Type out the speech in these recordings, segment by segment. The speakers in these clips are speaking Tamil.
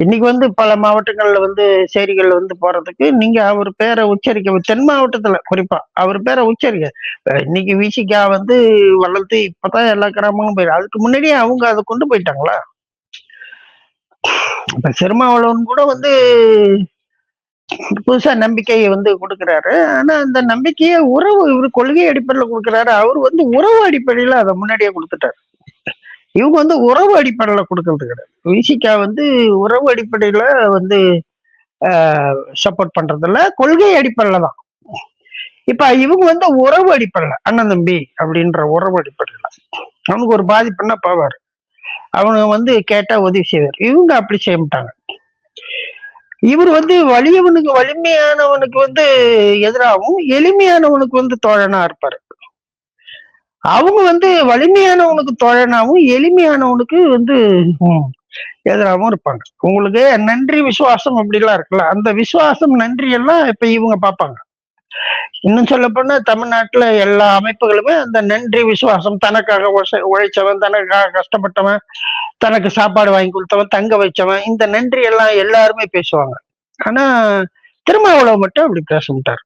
இன்னைக்கு வந்து பல மாவட்டங்கள்ல வந்து செய்திகள் வந்து போறதுக்கு நீங்க அவர் பேரை உச்சரிக்க தென் மாவட்டத்துல குறிப்பா அவர் பேரை உச்சரிக்க. இன்னைக்கு விசிகா வந்து வளர்த்து இப்பதான் எல்லா கிராமங்களும் போயிடும் அதுக்கு முன்னாடியே அவங்க அதை கொண்டு போயிட்டாங்களா? இப்ப சிறுமாவளவன் கூட வந்து புதுசா நம்பிக்கையை வந்து கொடுக்குறாரு. ஆனா அந்த நம்பிக்கையை உறவு இவர் கொள்கை அடிப்படையில் கொடுக்குறாரு. அவர் வந்து உறவு அடிப்படையில அதை முன்னாடியே கொடுத்துட்டாரு. இவங்க வந்து உறவு அடிப்படையில கொடுக்கறது கிடையாது. விசிகா வந்து உறவு அடிப்படையில வந்து சப்போர்ட் பண்றதில்ல. கொள்கை அடிப்படையில தான். இப்ப இவங்க வந்து உறவு அடிப்படையில அண்ணன் தம்பி அப்படின்ற உறவு அடிப்படையில அவனுக்கு ஒரு பாதிப்புன்னா போவார்? அவங்க வந்து கேட்டா உதவி செய்வார். இவங்க அப்படி செய்ய மாட்டாங்க. இவர் வந்து வலியவனுக்கு வலிமையானவனுக்கு வந்து எதிராகவும் எளிமையானவனுக்கு வந்து தோழனா இருப்பாரு. அவங்க வந்து வலிமையானவனுக்கு தோழனாவும் எளிமையானவனுக்கு வந்து எதிராகவும் இருப்பாங்க. உங்களுக்கு நன்றி விசுவாசம் அப்படிலாம் இருக்குல்ல அந்த விசுவாசம் நன்றி எல்லாம் இப்ப இவங்க பார்ப்பாங்க. இன்னும் சொல்ல போனா தமிழ்நாட்டுல எல்லா அமைப்புகளுமே அந்த நன்றி விசுவாசம் தனக்காக உழைச்சவன் தனக்காக கஷ்டப்பட்டவன் தனக்கு சாப்பாடு வாங்கி கொடுத்தவன் தங்க வச்சவன் இந்த நன்றி எல்லாம் எல்லாருமே பேசுவாங்க. ஆனா திருமாவளவு மட்டும் அப்படி பேச மாட்டார்.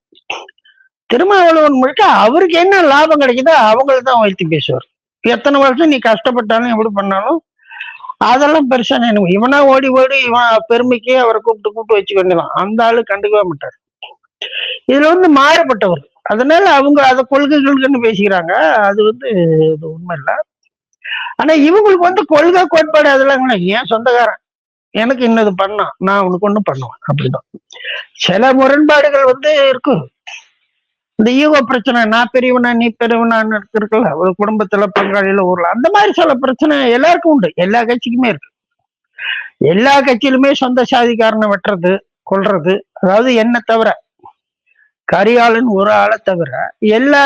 திருமாவளவன் முழுக்க அவருக்கு என்ன லாபம் கிடைக்குதோ அவங்கள தான் வைத்து பேசுவார். எத்தனை வருஷம் நீ கஷ்டப்பட்டாலும் எப்படி பண்ணாலும் அதெல்லாம் பெருசாக எனக்கு இவனா ஓடி ஓடி இவன் பெருமைக்கு அவரை கூப்பிட்டு கூப்பிட்டு வச்சுக்க வேண்டியதான். அந்த ஆளு கண்டுக்கவே மாட்டார். இதுல வந்து மாறுபட்டவர். அதனால அவங்க அதை கொள்கைகளுக்குன்னு பேசிக்கிறாங்க. அது வந்து இது உண்மை இல்லை. ஆனா இவங்களுக்கு வந்து கொள்கை கோட்பாடு அதெல்லாம் ஏன் சொந்தக்காரன். எனக்கு இன்னது பண்ணான். நான் உனக்கு ஒன்றும் பண்ணுவேன். அப்படிதான். சில முரண்பாடுகள் வந்து இருக்கும் இந்த ஈகோ பிரச்சனை நான் பெரியவனா நீ பெரியவனான்னு இருக்குல்ல ஒரு குடும்பத்துல பங்காளியில ஊர்ல அந்த மாதிரி சில பிரச்சனை எல்லாருக்கும் உண்டு. எல்லா கட்சிக்குமே இருக்கு. எல்லா கட்சியிலுமே சொந்த சாதிக்காரனை வெட்டுறது கொல்றது அதாவது என்ன தவிர கரியாளன் ஒரு ஆளை தவிர எல்லா